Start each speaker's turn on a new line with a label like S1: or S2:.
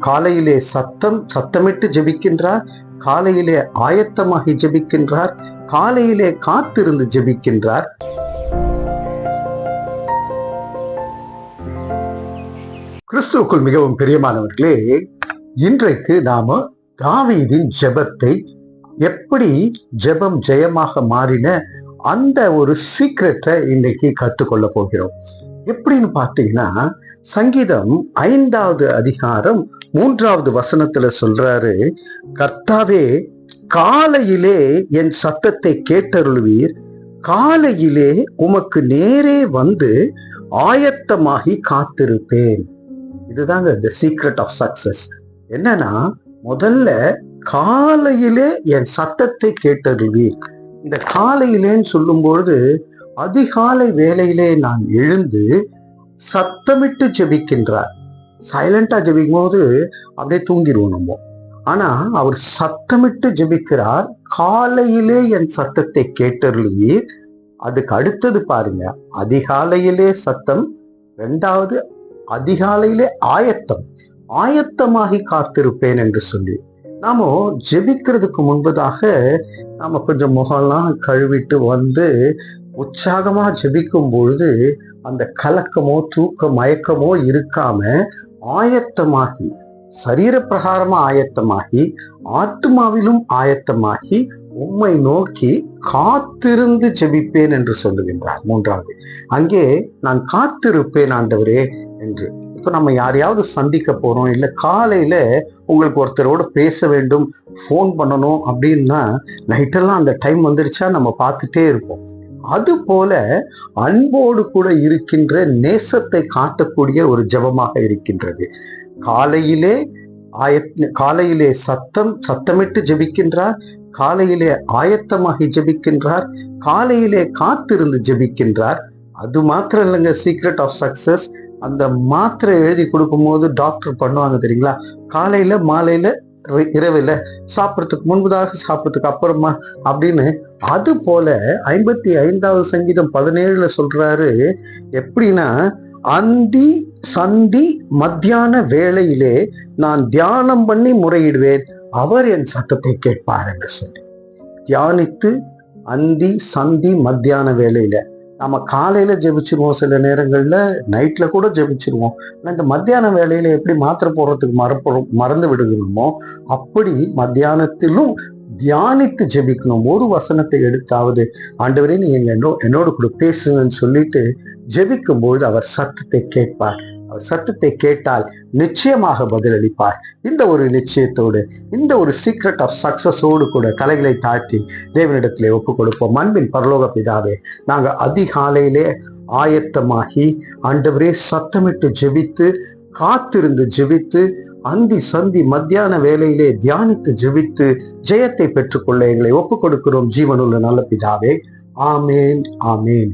S1: காலையிலே சத்தம் சத்தமிட்டு ஜெபிக்கின்றார். காலையிலே ஆயத்தமாகி ஜெபிக்கின்றார். காலையிலே காத்திருந்து ஜெபிக்கின்றார். கிறிஸ்துவுக்குள் மிகவும் பிரியமானவர்களே இன்றைக்கு நாம தாவீதின் ஜெபத்தை எப்படி ஜெபம் ஜெயமாக மாறின அந்த ஒரு சீக்ரெட்டை இன்னைக்கு கற்றுக்கொள்ள போகிறோம். எப்படின்னு பார்த்தீங்கன்னா சங்கீதம் ஐந்தாவது அதிகாரம் மூன்றாவது வசனத்துல சொல்றாரு கர்த்தாவே காலையிலே என் சத்தத்தை கேட்டருள்வீர். காலையிலே உமக்கு நேரே வந்து ஆயத்தமாகி காத்திருப்பேன். இதுதாங்க த சீக்ரெட் ஆஃப் சக்சஸ் என்னன்னா முதல்ல காலையிலே என் சத்தத்தை கேட்டருள்வீர். இந்த காலையிலேன்னு சொல்லும்பொழுது அதிகாலை வேலையிலே நான் எழுந்து சத்தமிட்டு ஜெபிக்கின்றார். சைலண்டா ஜெபிக்கும் போது அப்படியே தூங்கிடுவோம் நம்ம. ஆனா அவர் சத்தமிட்டு ஜெபிக்கிறார். காலையிலே என் சத்தத்தை கேட்டருளுவீர் அதுக்கு அடுத்தது பாருங்க. அதிகாலையிலே சத்தம் ரெண்டாவது அதிகாலையிலே ஆயத்தம். ஆயத்தமாகி காத்திருப்பேன் என்று சொல்லி. நாம ஜெபிக்கிறதுக்கு முன்பதாக நாம கொஞ்சம் முகம்லாம் கழுவிட்டு வந்து உற்சாகமா ஜெபிக்கும் பொழுது அந்த கலக்கமோ தூக்க மயக்கமோ இருக்காம ஆயத்தமாகி சரீர பிரகாரமா ஆயத்தமாகி ஆத்மாவிலும் ஆயத்தமாகி உம்மை நோக்கி காத்திருந்து ஜெபிப்பேன் என்று சொல்லுகின்றார். மூன்றாவது அங்கே நான் காத்திருப்பேன் ஆண்டவரே என்று. இப்போ நம்ம யாரையாவது சந்திக்க போறோம் இல்ல காலையில உங்களுக்கு ஒருத்தரோட பேச வேண்டும் ஃபோன் பண்ணணும் அப்படின்னா நைட்டெல்லாம் அந்த டைம் வந்துருச்சா நம்ம பார்த்துட்டே இருப்போம். அது போல அன்போடு கூட இருக்கின்ற நேசத்தை காட்டக்கூடிய ஒரு ஜெபமாக இருக்கின்றது. காலையிலே ஆய காலையிலே சத்தம் சத்தமிட்டு ஜெபிக்கின்றார் காலையிலே ஆயத்தமாகி ஜெபிக்கின்றார் காலையிலே காத்திருந்து ஜெபிக்கின்றார். அது மாத்திரம் இல்லைங்க சீக்ரெட் ஆஃப் சக்சஸ் அந்த மாத்திரை எழுதி கொடுக்கும்போது டாக்டர் பண்ணுவாங்க தெரியுங்களா? காலையில மாலையில இரவில் சாப்பிட்றதுக்கு முன்பதாக சாப்பிட்றதுக்கு அப்புறமா அப்படின்னு அது போல ஐம்பத்தி ஐந்தாவது சங்கீதம் பதினேழுல சொல்றாரு எப்படின்னா அந்தி சந்தி மத்தியான வேளையிலே நான் தியானம் பண்ணி முறையிடுவேன் அவர் என் சத்தத்தை கேட்பார் என்று சொல்லி. தியானித்து அந்தி சந்தி மத்தியான வேலையில நம்ம காலையில ஜெபிச்சிருவோம் சில நேரங்கள்ல நைட்ல கூட ஜெபிச்சிருவோம். ஆனா இந்த மத்தியான வேலையில எப்படி மாத்திரை போடுறதுக்கு மறப்போம் மறந்து விடுகிறோமோ அப்படி மத்தியானத்திலும் தியானித்து ஜெபிக்கணும். ஒரு வசனத்தை எடுத்தாவது ஆண்டவரே நீங்க என்னோ என்னோடு கூட பேசுங்கன்னு சொல்லிட்டு ஜெபிக்கும்போது அவர் சத்தத்தை கேட்பார். அவர் சத்தத்தை கேட்டால் நிச்சயமாக பதிலளிப்பார். இந்த ஒரு நிச்சயத்தோடு இந்த ஒரு சீக்ரெட் ஆஃப் சக்சஸோடு கூட தலைகளை தாழ்த்தி தேவனிடத்திலே ஒப்பு கொடுப்போம் அன்பின் பரலோக பிதாவே நாங்க அதிகாலையிலே ஆயத்தமாகி ஆண்டவரே சத்தமிட்டு ஜெபித்து காத்திருந்து ஜெபித்து அந்தி சந்தி மத்தியான வேலையிலே தியானித்து ஜெபித்து ஜெயத்தை பெற்றுக்கொள்ள எங்களை ஒப்புக் கொடுக்கிறோம் ஜீவனுள்ள நல்ல பிதாவே ஆமேன் ஆமேன்.